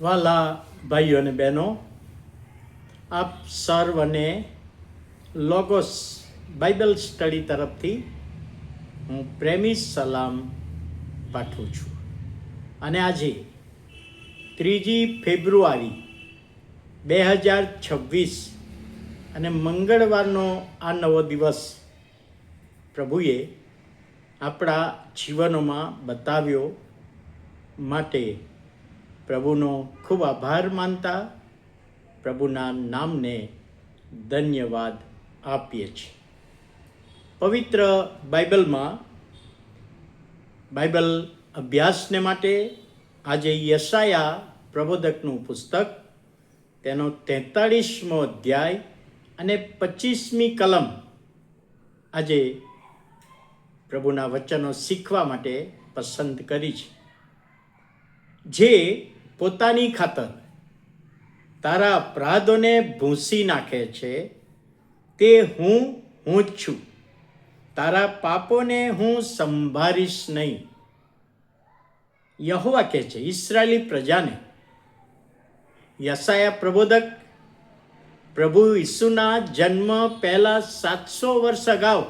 વાલા ભાઈઓ અને બહેનો, આપ સર્વને લોગોસ બાઇબલ સ્ટડી તરફથી હું પ્રેમી સલામ પાઠવું છું. અને આજે ત્રીજી ફેબ્રુઆરી બે હજાર છવ્વીસ અને મંગળવારનો આ નવો દિવસ પ્રભુએ આપણા જીવનોમાં બતાવ્યો માટે પ્રભુનો ખૂબ આભાર માનતા પ્રભુના નામને ધન્યવાદ આપીએ છીએ. પવિત્ર બાઇબલમાં બાઇબલ અભ્યાસને માટે આજે યશાયા પ્રબોધકનું પુસ્તક, તેનો તેતાળીસમો અધ્યાય અને પચીસમી કલમ આજે પ્રભુના વચનો શીખવા માટે પસંદ કરી છે. જે પોતાની ખાતર તારા અપરાધોને ભૂંસી નાખે છે, તે હું હું જ છું. તારા પાપોને હું સંભાળીશ નહીં. યહોવા કહે છે, ઈસરાયલી પ્રજાને યસાયા પ્રબોધક, પ્રભુ ઈસુના જન્મ પહેલાં સાતસો વર્ષ અગાઉ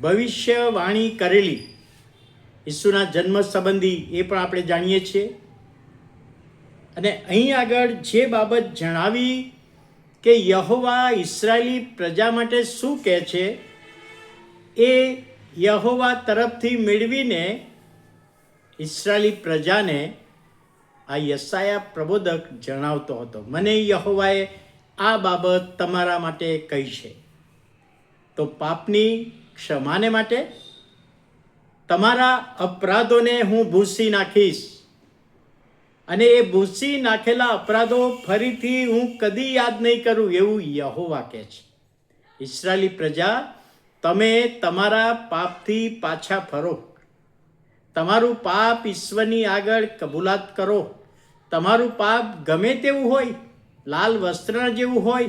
ભવિષ્યવાણી કરેલી. ઈસુના જન્મ સંબંધી એ પણ આપણે જાણીએ છીએ. અને અહીં આગળ જે બાબત જણાવી કે યહોવા ઇસરાયેલી પ્રજા માટે શું કહે છે, એ યહોવા તરફથી મેળવીને ઇસરાયેલી પ્રજાને આ યસાયા પ્રબોધક જણાવતો હતો. મને યહોવાએ આ બાબત તમારા માટે કહી છે. તો પાપની ક્ષમાને માટે તમારા અપરાધોને હું ભૂસી નાખીશ. અને એ ભૂસી નાખેલા અપરાધો ફરીથી હું કદી યાદ નહીં કરું એવું યહોવા કહે છે. ઈસરાલી પ્રજા, તમે તમારા પાપથી પાછા ફરો. તમારું પાપ ઈશ્વરની આગળ કબૂલાત કરો. તમારું પાપ ગમે તેવું હોય, લાલ વસ્ત્ર જેવું હોય,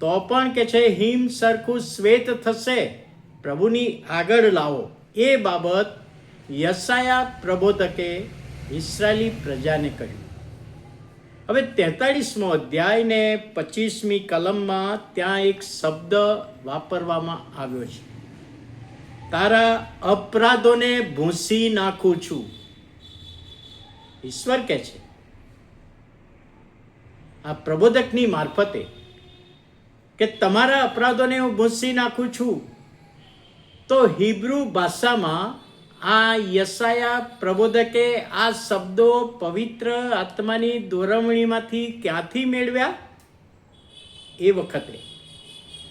તો પણ કે છે હિમ સરખું શ્વેત થશે. પ્રભુની આગળ લાવો. એ બાબત યસાયા પ્રબોધકે ઇસરાયેલી પ્રજાને કહ્યું. હવે તેતાળીસમો અધ્યાય ને પચીસમી કલમમાં ત્યાં એક શબ્દ વાપરવામાં આવ્યો છે. તારા અપરાધોને ભૂંસી નાખું છું. ઈશ્વર કહે છે, આ પ્રબોધકની મારફતે કે તમારા અપરાધોને હું ભૂંસી નાખું છું. તો હિબ્રુ ભાષામાં આ યશાયા પ્રબોધકે આ શબ્દો પવિત્ર આત્માની દોરવણીમાંથી ક્યાંથી મેળવ્યા? એ વખતે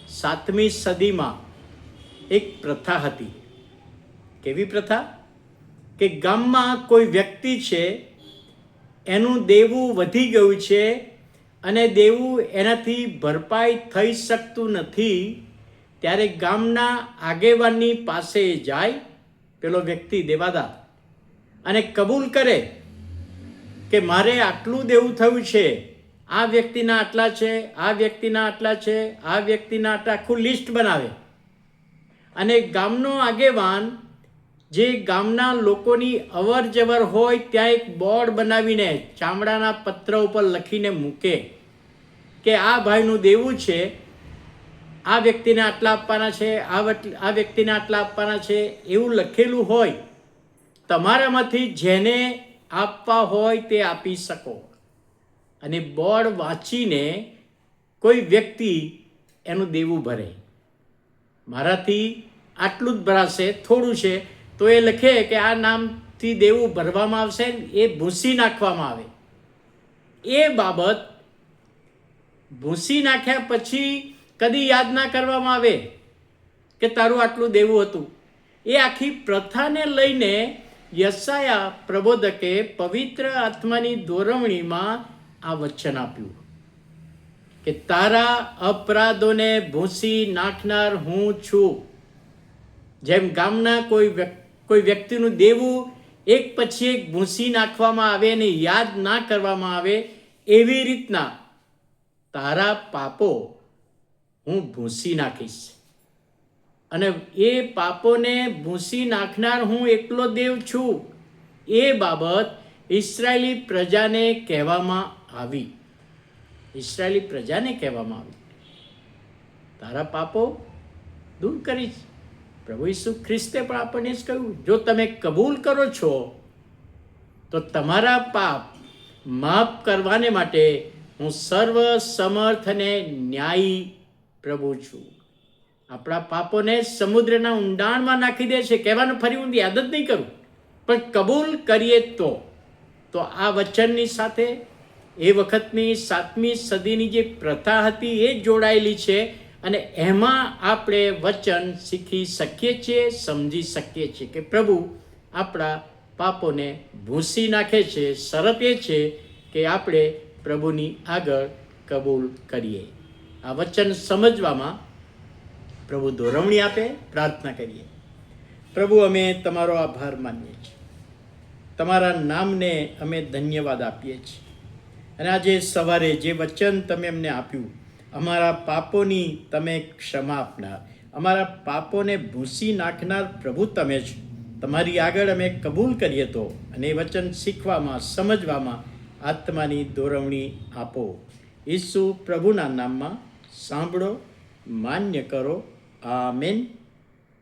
સાતમી સદીમાં એક પ્રથા હતી. કેવી પ્રથા? કે ગામમાં કોઈ વ્યક્તિ છે, એનું દેવું વધી ગયું છે અને દેવું એનાથી ભરપાઈ થઈ શકતું નથી, ત્યારે ગામના આગેવાનની પાસે જાય પેલો વ્યક્તિ દેવાદા. અને કબૂલ કરે કે મારે આટલું દેવું થયું છે. આ વ્યક્તિના આટલા છે, આ વ્યક્તિના આટલા છે, આ વ્યક્તિના આટલા, આખું લિસ્ટ બનાવે. અને ગામનો આગેવાન જે ગામના લોકોની અવર જવર હોય ત્યાં એક બોર્ડ બનાવીને ચામડાના પત્ર ઉપર લખીને મૂકે કે આ ભાઈનું દેવું છે આ વ્યક્તિને આટલા આપવાના છે, આ આ વ્યક્તિને આટલા આપવાના છે, એવું લખેલું હોય, તમારામાંથી જેને આપવા હોય તે આપી શકો. અને બોર્ડ વાંચીને કોઈ વ્યક્તિ એનું દેવું ભરે. મારાથી આટલું જ ભરાશે, થોડું છે, તો એ લખે કે આ નામથી દેવું ભરવામાં આવશે એ ભૂંસી નાખવામાં આવે. એ બાબત ભૂંસી નાખ્યા પછી કદી યાદ ના કરવામાં આવે કે તારું આટલું દેવું હતું. એ આખી પ્રથાને લઈને યસાયા પ્રબોધકે પવિત્ર આત્માની દોરવણીમાં આ વચન આપ્યું. કે તારા અપરાધોને ભૂંસી નાખનાર હું છું. જેમ ગામના કોઈ કોઈ વ્યક્તિનું દેવું એક પછી એક ભૂંસી નાખવામાં આવે અને યાદ ના કરવામાં આવે એવી રીતના તારા પાપો હું ભૂંસી નાખીશ. અને એ પાપોને ભૂંસી નાખનાર હું એકલો દેવ છું. એ બાબત ઇસરાયેલી પ્રજાને કહેવામાં આવી. ઇસરાયેલી પ્રજાને કહેવામાં આવી. તારા પાપો દૂર કરીશ. પ્રભુ ઈસુ ખ્રિસ્તે પણ આપણને જ કહ્યું, જો તમે કબૂલ કરો છો, તો તમારા પાપ માફ કરવાને માટે હું સર્વ સમર્થ અને ન્યાયી પ્રભુ છું. આપણા પાપોને સમુદ્રના ઊંડાણમાં નાખી દે છે. કહેવાનું ફરી હું યાદ જ નહીં કરું. પણ કબૂલ કરીએ તો. તો આ વચનની સાથે, એ વખતની સાતમી સદીની જે પ્રથા હતી એ જોડાયેલી છે અને એમાં આપણે વચન શીખી શકીએ છીએ, સમજી શકીએ છીએ કે પ્રભુ આપણા પાપોને ભૂંસી નાખે છે શરત એ છે કે આપણે પ્રભુની આગળ કબૂલ કરીએ. આ વચન સમજવામાં પ્રભુ દોરવણી આપે, પ્રાર્થના કરીએ. પ્રભુ, અમે તમારો આભાર માનીએ છીએ. તમારા નામને અમે ધન્યવાદ આપીએ છીએ. અને આજે સવારે જે વચન તમે અમને આપ્યું, અમારા પાપોની તમે ક્ષમા આપનાર. અમારા પાપોને ભૂસી નાખનાર પ્રભુ તમે જ. તમારી આગળ અમે કબૂલ કરીએ તો અને વચન શીખવામાં, સમજવામાં આત્માની દોરવણી આપો. ઈસુ પ્રભુના નામમાં સાંભળો માન્ય કરો. આમેન.